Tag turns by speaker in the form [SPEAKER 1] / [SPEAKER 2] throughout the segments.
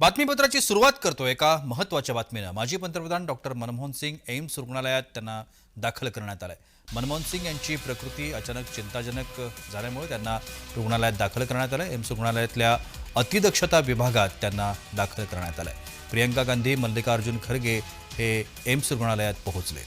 [SPEAKER 1] बातमीपत्राची सुरुवात करतो एका महत्त्वाच्या बातमीनं. माजी पंतप्रधान डॉक्टर मनमोहन सिंग एम्स रुग्णालयात त्यांना दाखल करण्यात आलंय. मनमोहन सिंग यांची प्रकृती अचानक चिंताजनक झाल्यामुळे त्यांना रुग्णालयात दाखल करण्यात आलं एम्स रुग्णालयातल्या अतिदक्षता विभागात त्यांना दाखल करण्यात आलंय. प्रियंका गांधी मल्लिकार्जुन खरगे हे एम्स रुग्णालयात पोहोचले.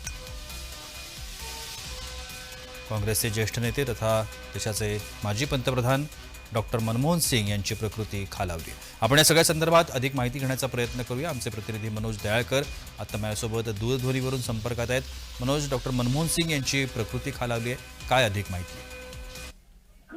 [SPEAKER 1] काँग्रेसचे ज्येष्ठ नेते तथा देशाचे माजी पंतप्रधान डॉक्टर मनमोहन सिंग यांची प्रकृती खालावली. आपण या सगळ्या संदर्भात अधिक माहिती घेण्याचा प्रयत्न करूया. आमचे प्रतिनिधी मनोज दयाळकर आता माझ्यासोबत दूरध्वनीवरून संपर्कात आहेत. मनोज डॉक्टर मनमोहन सिंग यांची प्रकृती खालावली आहे. काय अधिक माहिती?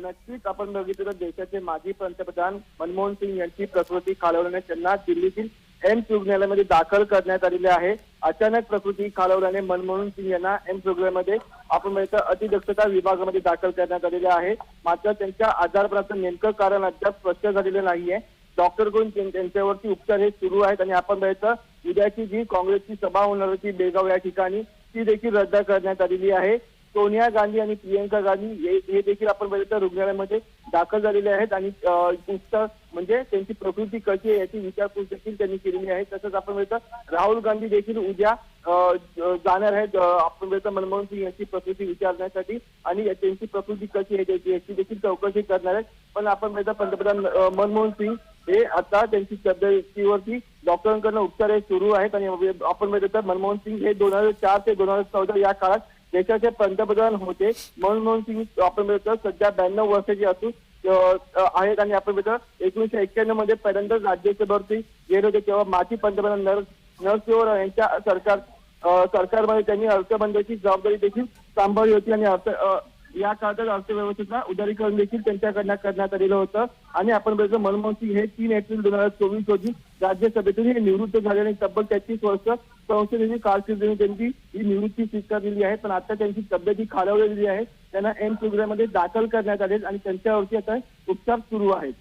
[SPEAKER 2] नक्कीच आपण बघितलं तर देशाचे माजी पंतप्रधान मनमोहन सिंग यांची प्रकृती खालावल्याने त्यांना दिल्लीतील एम्स रुग्णालयामध्ये दाखल करण्यात आलेले आहे. अचानक प्रकृती खालावल्याने मनमोहन सिंग यांना एम्स रुग्णालयामध्ये आपण म्हणतो अतिदक्षता विभागामध्ये दाखल करण्यात आलेले आहे. मात्र त्यांच्या आजारपणाचं नेमकं कारण अद्याप स्पष्ट झालेलं नाहीये. डॉक्टरकडून त्यांच्यावरती उपचार हे सुरू आहेत आणि आपण बघितलं उद्याची जी काँग्रेसची सभा होणार होती बेळगाव या ठिकाणी ती देखील रद्द करण्यात आलेली आहे. सोनिया गांधी आणि प्रियंका गांधी हे हे देखील आपण बघितलं रुग्णालयामध्ये दाखल झालेले आहेत आणि अं, म्हणजे त्यांची प्रकृती कशी आहे याची विचारपूस देखील त्यांनी केलेली आहे. तसंच आपण बघितलं राहुल गांधी देखील उद्या जाणार आहेत. आपण मनमोहन सिंग यांची प्रकृती विचारण्यासाठी आणि त्यांची प्रकृती कशी आहे त्याची याची देखील चौकशी करणार आहेत. पण आपण पंतप्रधान मनमोहन सिंग हे आता त्यांची तब्येतीवरती डॉक्टरांकडनं उपचार हे सुरू आहेत आणि आपण बघितलं तर मनमोहन सिंग हे दोन हजार चार ते दोन हजार चौदा या काळात देशाचे पंतप्रधान होते. मनमोहन सिंग आपण बघितलं सध्या ब्याण्णव वर्षाचे असून आहेत आणि आपण बघितलं एकोणीशे एक्क्याण्णवमध्ये पर्यंत राज्यसभेवरती गेले होते. तेव्हा माजी पंतप्रधान नर नरसिंह यांच्या सरकार सरकारमध्ये त्यांनी अर्थबंधाची जबाबदारी देखील सांभाळली होती आणि अर्थ या काळात अर्थव्यवस्थेचा उदारीकरण देखील त्यांच्याकडनं करण्यात आलेलं होतं. आणि आपण बघितलं मनमोहन सिंग हे तीन एप्रिल दोन हजार चोवीस रोजी राज्यसभेतून हे निवृत्त झाले आणि तब्बल तेहतीस वर्ष संसदेची कारकिर्दीने त्यांची ही निवृत्ती स्वीकारलेली आहे. पण आता त्यांची तब्येत ही खालावलेली आहे. त्यांना एम्स रुग्णालयामध्ये दाखल करण्यात आले आणि त्यांच्यावरती आता उपचार सुरू आहेत.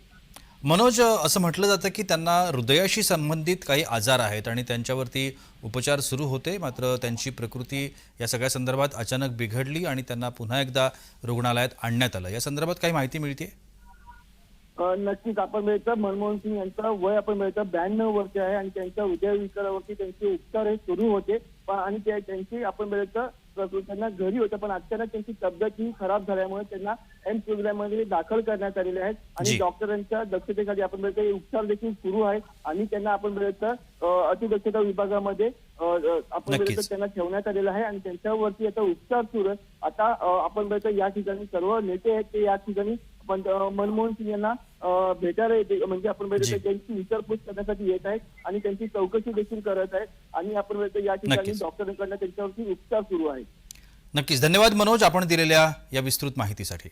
[SPEAKER 1] मनोज असं म्हटलं जातं की त्यांना हृदयाशी संबंधित काही आजार आहेत आणि त्यांच्यावरती उपचार सुरू होते मात्र त्यांची प्रकृती या सगळ्या संदर्भात अचानक बिघडली आणि त्यांना पुन्हा एकदा रुग्णालयात आणण्यात आलं. या संदर्भात काही माहिती मिळते
[SPEAKER 2] नक्कीच आपण मिळतं. मनमोहन सिंग यांचं वय आपण मिळतं ब्याण्णव वर्ष आहे आणि त्यांच्या हृदयविकारावरती त्यांचे उपचार हे सुरू होते. पण आणि ते त्यांची आपण मिळतं त्यांना घरी होतं पण अचानक त्यांची तब्येत ही खराब झाल्यामुळे त्यांना एम्स रुग्णालयामध्ये दाखल करण्यात आलेले आहेत. आणि डॉक्टरांच्या दक्षतेखाली आपण हे उपचार देखील सुरू आहेत आणि त्यांना आपण मिळतं अतिदक्षता विभागामध्ये आपण. मिळतं त्यांना ठेवण्यात आलेलं आहे आणि त्यांच्यावरती आता उपचार सुरू आहे आता आपण मिळतं या ठिकाणी सर्व नेते आहेत ते या ठिकाणी पण मनमोहन सिंग यांना भेटायला येते म्हणजे आपण त्यांची विचारपूस करण्यासाठी येत आहेत आणि त्यांची चौकशी देखील करत आहेत आणि आपण या ठिकाणी. डॉक्टरांकडनं त्यांच्यावरती उपचार सुरू आहेत.
[SPEAKER 1] नक्कीच. धन्यवाद मनोज आपण दिलेल्या या विस्तृत माहितीसाठी.